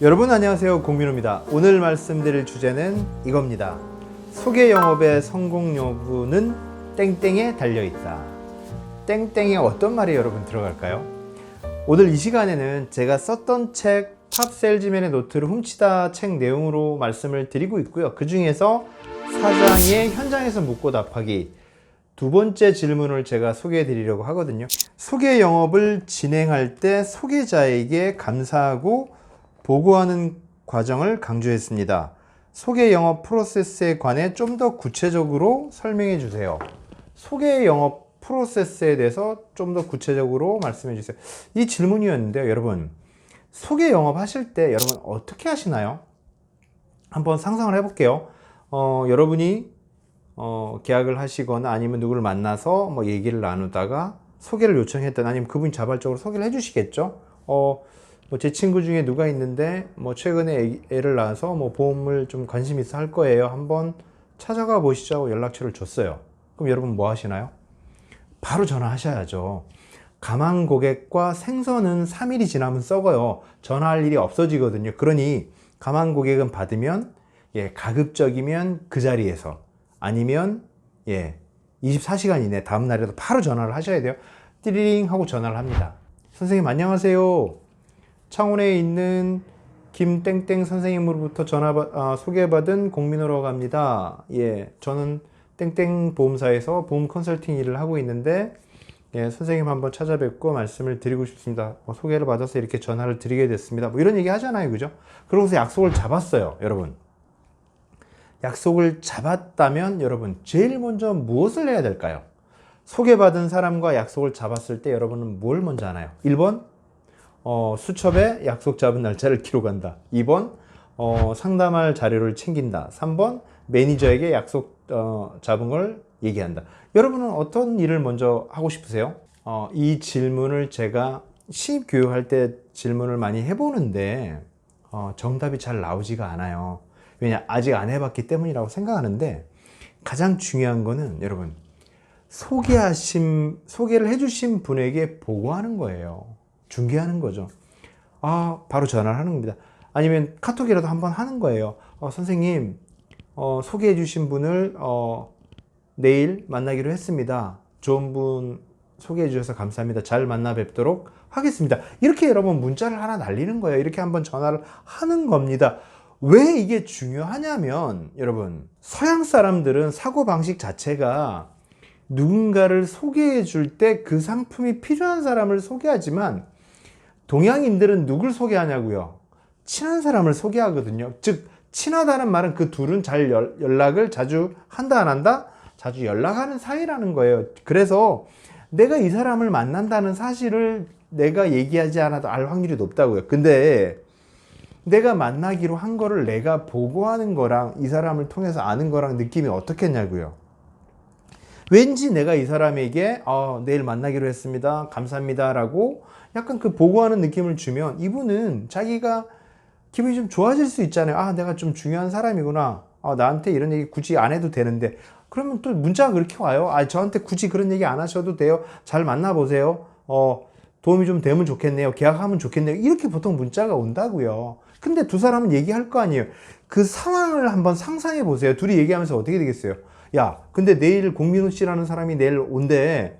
여러분 안녕하세요. 공민호입니다. 오늘 말씀드릴 주제는 이겁니다. 소개 영업의 성공 여부는 땡땡에 달려있다. 땡땡에 어떤 말이 여러분 들어갈까요? 오늘 이 시간에는 제가 썼던 책 탑셀즈맨의 노트를 훔치다 책 내용으로 말씀을 드리고 있고요. 그 중에서 사장의 현장에서 묻고 답하기 두 번째 질문을 제가 소개해 드리려고 하거든요. 소개 영업을 진행할 때 소개자에게 감사하고 보고하는 과정을 강조했습니다. 소개 영업 프로세스에 관해 좀 더 구체적으로 설명해 주세요. 소개 영업 프로세스에 대해서 좀 더 구체적으로 말씀해 주세요. 이 질문이었는데요, 여러분. 소개 영업 하실 때 여러분 어떻게 하시나요? 한번 상상을 해볼게요. 어, 여러분이 어, 계약을 하시거나 아니면 누구를 만나서 뭐 얘기를 나누다가 소개를 요청했던 아니면 그분이 자발적으로 소개를 해주시겠죠. 어, 뭐 제 친구 중에 누가 있는데 뭐 최근에 애- 애를 낳아서 뭐 보험을 좀 관심 있어 할 거예요. 한번 찾아가 보시자고 연락처를 줬어요. 그럼 여러분 뭐 하시나요? 바로 전화하셔야죠. 가망 고객과 생선은 3일이 지나면 썩어요. 전화할 일이 없어지거든요. 그러니 가망 고객은 받으면 예, 가급적이면 그 자리에서 아니면 예, 24시간 이내 다음 날에도 바로 전화를 하셔야 돼요. 띠리링 하고 전화를 합니다. 선생님 안녕하세요. 창원에 있는 김땡땡 선생님으로부터 전화 받- 아, 소개받은 공민호라고 합니다. 예, 저는 땡땡 보험사에서 보험 컨설팅 일을 하고 있는데 예, 선생님 한번 찾아뵙고 말씀을 드리고 싶습니다. 어, 소개를 받아서 이렇게 전화를 드리게 됐습니다. 뭐 이런 얘기 하잖아요, 그죠? 그러고서 약속을 잡았어요, 여러분. 약속을 잡았다면 여러분 제일 먼저 무엇을 해야 될까요? 소개받은 사람과 약속을 잡았을 때 여러분은 뭘 먼저 하나요? 1번 어, 수첩에 약속 잡은 날짜를 기록한다. 2번 어, 상담할 자료를 챙긴다. 3번 매니저에게 약속 어, 잡은 걸 얘기한다. 여러분은 어떤 일을 먼저 하고 싶으세요? 어, 이 질문을 제가 신입 교육할 때 질문을 많이 해보는데 어, 정답이 잘 나오지가 않아요. 왜냐 아직 안 해봤기 때문이라고 생각하는데 가장 중요한 거는 여러분 소개하신 소개를 해주신 분에게 보고하는 거예요. 중개하는 거죠. 아 바로 전화를 하는 겁니다. 아니면 카톡이라도 한번 하는 거예요. 어, 선생님 어, 소개해 주신 분을 어, 내일 만나기로 했습니다. 좋은 분 소개해 주셔서 감사합니다. 잘 만나 뵙도록 하겠습니다. 이렇게 여러분 문자를 하나 날리는 거예요. 이렇게 한번 전화를 하는 겁니다. 왜 이게 중요하냐면 여러분 서양 사람들은 사고 방식 자체가 누군가를 소개해 줄 때 그 상품이 필요한 사람을 소개하지만 동양인들은 누굴 소개하냐고요? 친한 사람을 소개하거든요. 즉 친하다는 말은 그 둘은 잘 연- 연락을 자주 한다 안 한다? 자주 연락하는 사이라는 거예요. 그래서 내가 이 사람을 만난다는 사실을 내가 얘기하지 않아도 알 확률이 높다고요. 근데 내가 만나기로 한 거를 내가 보고하는 거랑 이 사람을 통해서 아는 거랑 느낌이 어떻겠냐고요. 왠지 내가 이 사람에게 어, 내일 만나기로 했습니다. 감사합니다 라고 약간 그 보고하는 느낌을 주면 이분은 자기가 기분이 좀 좋아질 수 있잖아요. 아, 내가 좀 중요한 사람이구나. 아, 나한테 이런 얘기 굳이 안 해도 되는데. 그러면 또 문자가 그렇게 와요. 아, 저한테 굳이 그런 얘기 안 하셔도 돼요. 잘 만나보세요. 어, 도움이 좀 되면 좋겠네요. 계약하면 좋겠네요. 이렇게 보통 문자가 온다고요. 근데 두 사람은 얘기할 거 아니에요. 그 상황을 한번 상상해 보세요. 둘이 얘기하면서 어떻게 되겠어요? 야, 근데 내일 공민우 씨라는 사람이 내일 온대.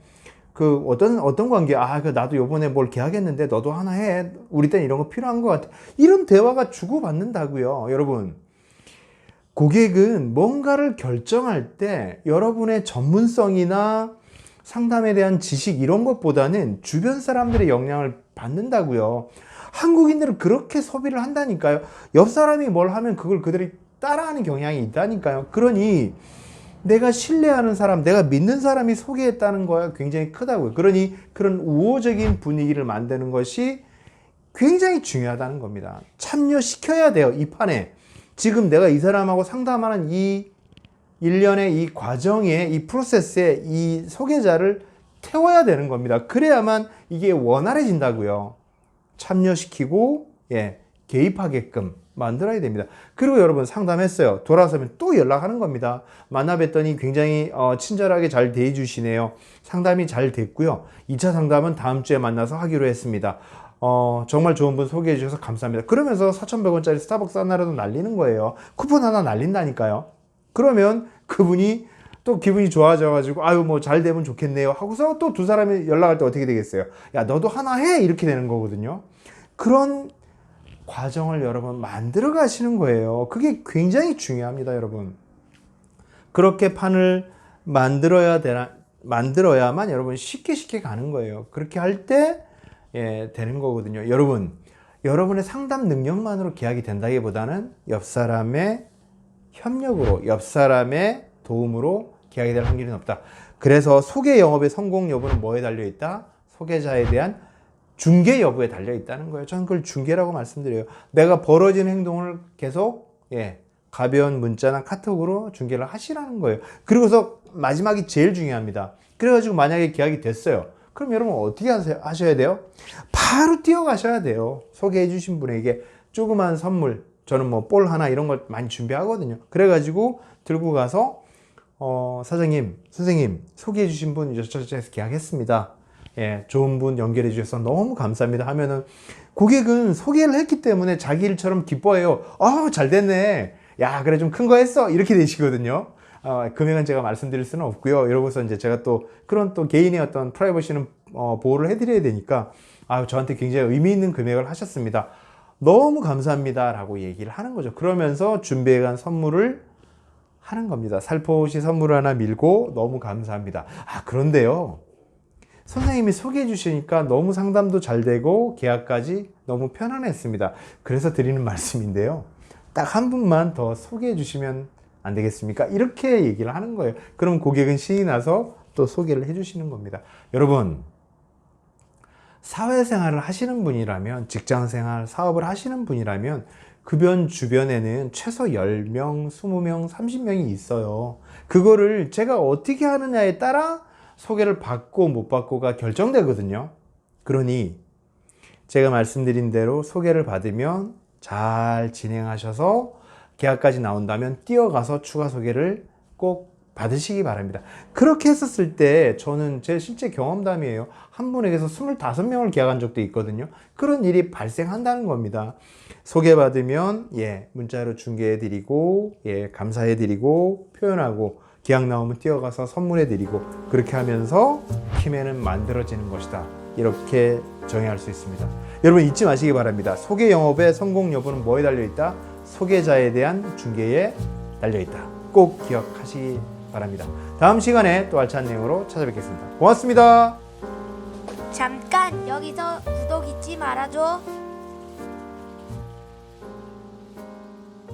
그 어떤 어떤 관계? 아 그 나도 요번에 뭘 계약했는데 너도 하나 해. 우리 때는 이런 거 필요한 것 같아. 이런 대화가 주고받는다고요 여러분. 고객은 뭔가를 결정할 때 여러분의 전문성이나 상담에 대한 지식 이런 것보다는 주변 사람들의 영향을 받는다고요. 한국인들은 그렇게 소비를 한다니까요. 옆 사람이 뭘 하면 그걸 그들이 따라하는 경향이 있다니까요. 그러니 내가 신뢰하는 사람, 내가 믿는 사람이 소개했다는 거야 굉장히 크다고요. 그러니 그런 우호적인 분위기를 만드는 것이 굉장히 중요하다는 겁니다. 참여시켜야 돼요, 이 판에. 지금 내가 이 사람하고 상담하는 이 일련의 이 과정에, 이 프로세스에 이 소개자를 태워야 되는 겁니다. 그래야만 이게 원활해진다고요. 참여시키고, 예, 개입하게끔 만들어야 됩니다. 그리고 여러분 상담했어요. 돌아서면 또 연락하는 겁니다. 만나 뵀더니 굉장히 어, 친절하게 잘 대해주시네요. 상담이 잘 됐고요. 2차 상담은 다음 주에 만나서 하기로 했습니다. 어, 정말 좋은 분 소개해 주셔서 감사합니다. 그러면서 4,100원짜리 스타벅스 하나라도 날리는 거예요. 쿠폰 하나 날린다니까요. 그러면 그분이 또 기분이 좋아져가지고 아유 뭐 잘 되면 좋겠네요 하고서 또 두 사람이 연락할 때 어떻게 되겠어요? 야 너도 하나 해 이렇게 되는 거거든요. 그런 과정을 여러분 만들어 가시는 거예요. 그게 굉장히 중요합니다, 여러분. 그렇게 판을 만들어야 되나 만들어야만 여러분 쉽게 쉽게 가는 거예요. 그렇게 할때 예, 되는 거거든요. 여러분, 여러분의 상담 능력만으로 계약이 된다기보다는 옆 사람의 협력으로, 옆 사람의 도움으로 계약이 될 확률이 높다. 그래서 소개 영업의 성공 여부는 뭐에 달려 있다? 소개자에 대한 중개 여부에 달려 있다는 거예요. 저는 그걸 중개라고 말씀드려요. 내가 벌어진 행동을 계속 예, 가벼운 문자나 카톡으로 중개를 하시라는 거예요. 그리고서 마지막이 제일 중요합니다. 그래가지고 만약에 계약이 됐어요. 그럼 여러분 어떻게 하세요? 하셔야 돼요? 바로 뛰어가셔야 돼요. 소개해 주신 분에게 조그만 선물, 저는 뭐 볼 하나 이런 걸 많이 준비하거든요. 그래가지고 들고 가서 어, 사장님, 선생님 소개해 주신 분 저저저에서 계약했습니다. 예, 좋은 분 연결해 주셔서 너무 감사합니다 하면은 고객은 소개를 했기 때문에 자기 일처럼 기뻐해요. 아, 잘 됐네. 야, 그래 좀 큰 거 했어. 이렇게 되시거든요. 어, 금액은 제가 말씀드릴 수는 없고요. 이러고서 이제 제가 또 그런 또 개인의 어떤 프라이버시는 어, 보호를 해드려야 되니까 아, 저한테 굉장히 의미 있는 금액을 하셨습니다. 너무 감사합니다 라고 얘기를 하는 거죠. 그러면서 준비해간 선물을 하는 겁니다. 살포시 선물 하나 밀고 너무 감사합니다. 아, 그런데요. 선생님이 소개해 주시니까 너무 상담도 잘 되고 계약까지 너무 편안했습니다. 그래서 드리는 말씀인데요. 딱 한 분만 더 소개해 주시면 안 되겠습니까? 이렇게 얘기를 하는 거예요. 그럼 고객은 신이 나서 또 소개를 해 주시는 겁니다. 여러분, 사회생활을 하시는 분이라면, 직장생활, 사업을 하시는 분이라면, 급연 주변에는 최소 10명, 20명, 30명이 있어요. 그거를 제가 어떻게 하느냐에 따라 소개를 받고 못 받고가 결정되거든요. 그러니 제가 말씀드린 대로 소개를 받으면 잘 진행하셔서 계약까지 나온다면 뛰어가서 추가 소개를 꼭 받으시기 바랍니다. 그렇게 했었을 때 저는 제 실제 경험담이에요. 한 분에게서 25명을 계약한 적도 있거든요. 그런 일이 발생한다는 겁니다. 소개받으면 예, 문자로 중개해 드리고 예, 감사해 드리고 표현하고 계약 나오면 뛰어가서 선물해 드리고 그렇게 하면서 힘에는 만들어지는 것이다. 이렇게 정의할 수 있습니다. 여러분 잊지 마시기 바랍니다. 소개 영업의 성공 여부는 뭐에 달려 있다? 소개자에 대한 중개에 달려 있다. 꼭 기억하시기 바랍니다. 다음 시간에 또 알찬 내용으로 찾아뵙겠습니다. 고맙습니다. 잠깐 여기서 구독 잊지 말아줘.